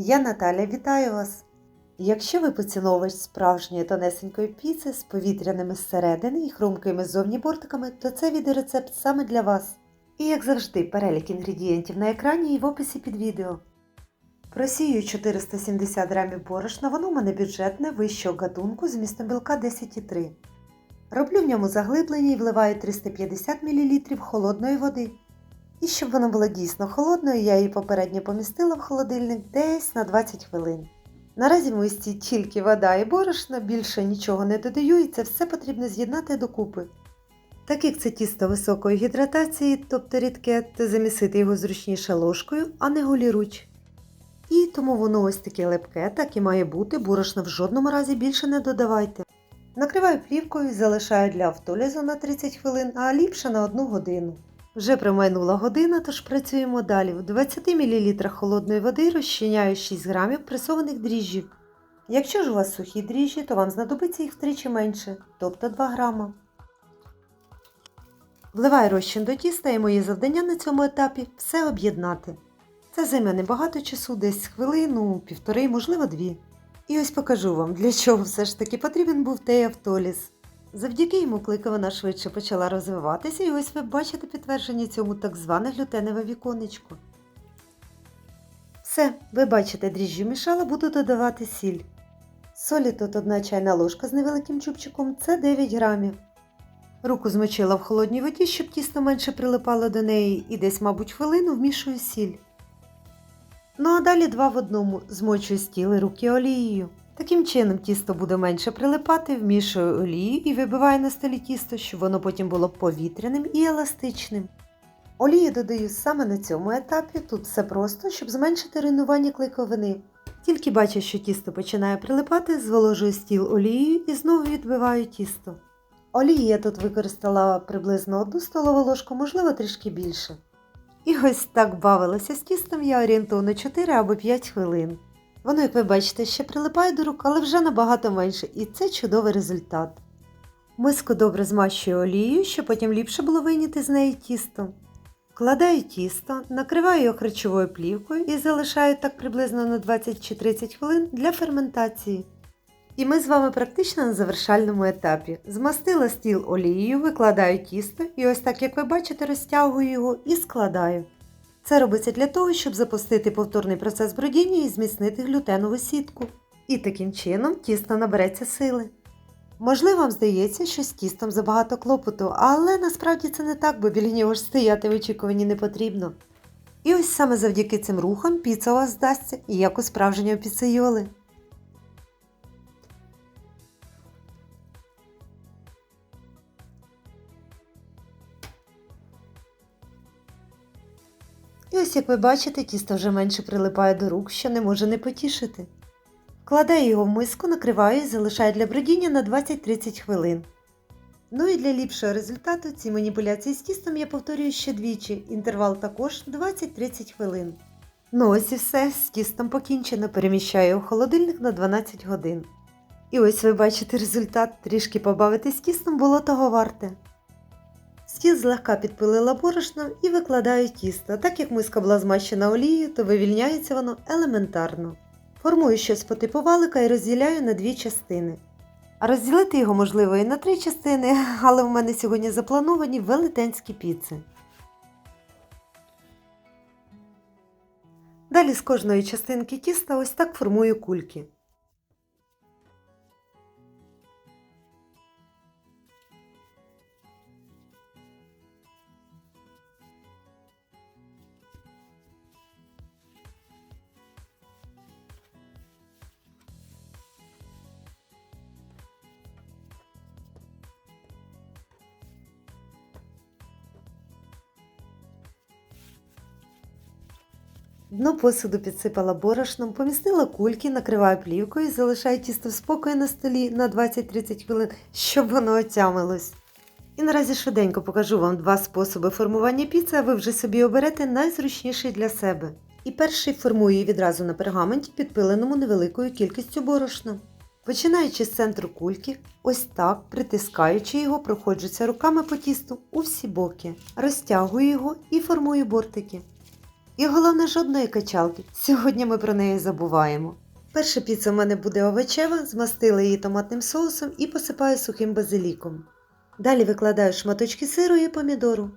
Я Наталя, вітаю вас! Якщо ви поціновувач справжньої тонесенької піци з повітряними зсередини і хрумкими ззовні бортиками, то це відеорецепт саме для вас. І як завжди, перелік інгредієнтів на екрані і в описі під відео. Просію 470 грамів борошна, воно у мене бюджетне вищого гатунку з містом білка 10,3. Роблю в ньому заглиблення і вливаю 350 мл холодної води. І щоб вона була дійсно холодною, я її попередньо помістила в холодильник десь на 20 хвилин. Наразі в мисці тільки вода і борошно, більше нічого не додаю, і це все потрібно з'єднати докупи. Так як це тісто високої гідратації, тобто рідке, то замісити його зручніше ложкою, а не голіруч. І тому воно ось таке лепке, так і має бути, борошна в жодному разі більше не додавайте. Накриваю плівкою і залишаю для автолізу на 30 хвилин, а ліпше на 1 годину. Вже промайнула година, тож працюємо далі. В 20 мл холодної води розчиняю 6 грамів пресованих дріжджів. Якщо ж у вас сухі дріжджі, то вам знадобиться їх втричі менше, тобто 2 грама. Вливаю розчин до тіста і моє завдання на цьому етапі все об'єднати. Це займе небагато часу, десь хвилину, півтори, можливо, дві. І ось покажу вам, для чого все ж таки потрібен був той автоліз. Завдяки йому клика вона швидше почала розвиватися, і ось ви бачите підтвердження цьому так зване глютенове віконечко. Все, ви бачите, дріжджі мішала, буду додавати сіль. Солі тут одна чайна ложка з невеликим чубчиком, це 9 грамів. Руку змочила в холодній воді, щоб тісто менше прилипало до неї, і десь, мабуть, хвилину вмішую сіль. Ну а далі два в одному змочую стіл і руки олією. Таким чином тісто буде менше прилипати, вмішую олію і вибиваю на столі тісто, щоб воно потім було повітряним і еластичним. Олію додаю саме на цьому етапі, тут все просто, щоб зменшити руйнування клейковини. Тільки бачу, що тісто починає прилипати, зволожую стіл олією і знову відбиваю тісто. Олії я тут використала приблизно одну столову ложку, можливо трішки більше. І ось так бавилася з тістом я орієнтовно 4 або 5 хвилин. Воно, як ви бачите, ще прилипає до рук, але вже набагато менше, і це чудовий результат. Миску добре змащую олією, щоб потім ліпше було вийняти з неї тісто. Вкладаю тісто, накриваю його харчовою плівкою і залишаю так приблизно на 20 чи 30 хвилин для ферментації. І ми з вами практично на завершальному етапі. Змастила стіл олією, викладаю тісто і ось так, як ви бачите, розтягую його і складаю. Це робиться для того, щоб запустити повторний процес бродіння і зміцнити глютенову сітку. І таким чином тісто набереться сили. Можливо, вам здається, що з тістом забагато клопоту, але насправді це не так, бо біля нього ж стояти в очікуванні не потрібно. І ось саме завдяки цим рухам піца у вас здасться як у справжнього піцейоли. І ось, як ви бачите, тісто вже менше прилипає до рук, що не може не потішити. Вкладаю його в миску, накриваю і залишаю для бродіння на 20-30 хвилин. Ну і для ліпшого результату ці маніпуляції з тістом я повторюю ще двічі, інтервал також 20-30 хвилин. Ну ось і все, з тістом покінчено, переміщаю в холодильник на 12 годин. І ось ви бачите результат, трішки побавитись тістом було того варте. Стіл злегка підпилила борошном і викладаю тісто. Так як миска була змащена олією, то вивільняється воно елементарно. Формую щось по типу валика і розділяю на дві частини. А розділити його можливо і на три частини, але в мене сьогодні заплановані велетенські піци. Далі з кожної частинки тіста ось так формую кульки. Дно посуду підсипала борошном, помістила кульки, накриваю плівкою і залишаю тісто в спокої на столі на 20-30 хвилин, щоб воно отямилось. І наразі швиденько покажу вам два способи формування піци, а ви вже собі оберете найзручніший для себе. І перший формую її відразу на пергаменті, підпиленому невеликою кількістю борошна. Починаючи з центру кульки, ось так, притискаючи його, проходжуся руками по тісту у всі боки, розтягую його і формую бортики. І головне жодної качалки. Сьогодні ми про неї забуваємо. Перша піца в мене буде овочева, змастила її томатним соусом і посипаю сухим базиліком. Далі викладаю шматочки сиру і помідору.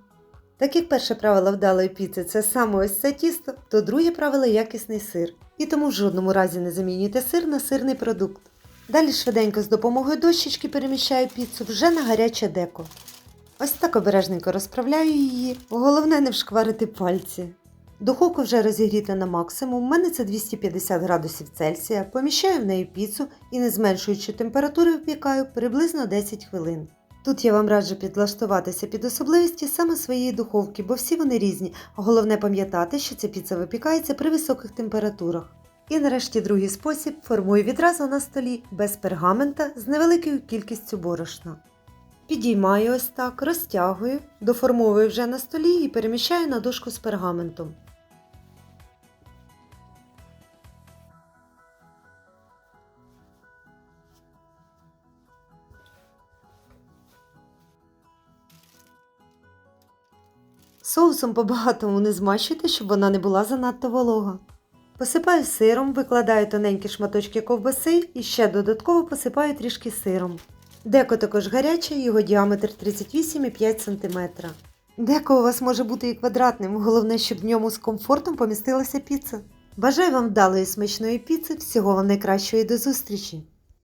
Так як перше правило вдалої піци це саме ось це тісто, то друге правило якісний сир. І тому в жодному разі не замінюйте сир на сирний продукт. Далі швиденько з допомогою дощечки переміщаю піцу вже на гаряче деко. Ось так обережненько розправляю її, головне не вшкварити пальці. Духовка вже розігріта на максимум, у мене це 250 градусів Цельсія, поміщаю в неї піцу і, не зменшуючи температури, випікаю приблизно 10 хвилин. Тут я вам раджу підлаштуватися під особливості саме своєї духовки, бо всі вони різні, головне пам'ятати, що ця піца випікається при високих температурах. І нарешті другий спосіб формую відразу на столі без пергамента з невеликою кількістю борошна. Підіймаю ось так, розтягую, доформовую вже на столі і переміщаю на дошку з пергаментом. Соусом по-багатому не змащуйте, щоб вона не була занадто волога. Посипаю сиром, викладаю тоненькі шматочки ковбаси і ще додатково посипаю трішки сиром. Деко також гаряче, його діаметр 38,5 см. Деко у вас може бути і квадратним, головне, щоб в ньому з комфортом помістилася піца. Бажаю вам вдалої смачної піци, всього вам найкращого і до зустрічі!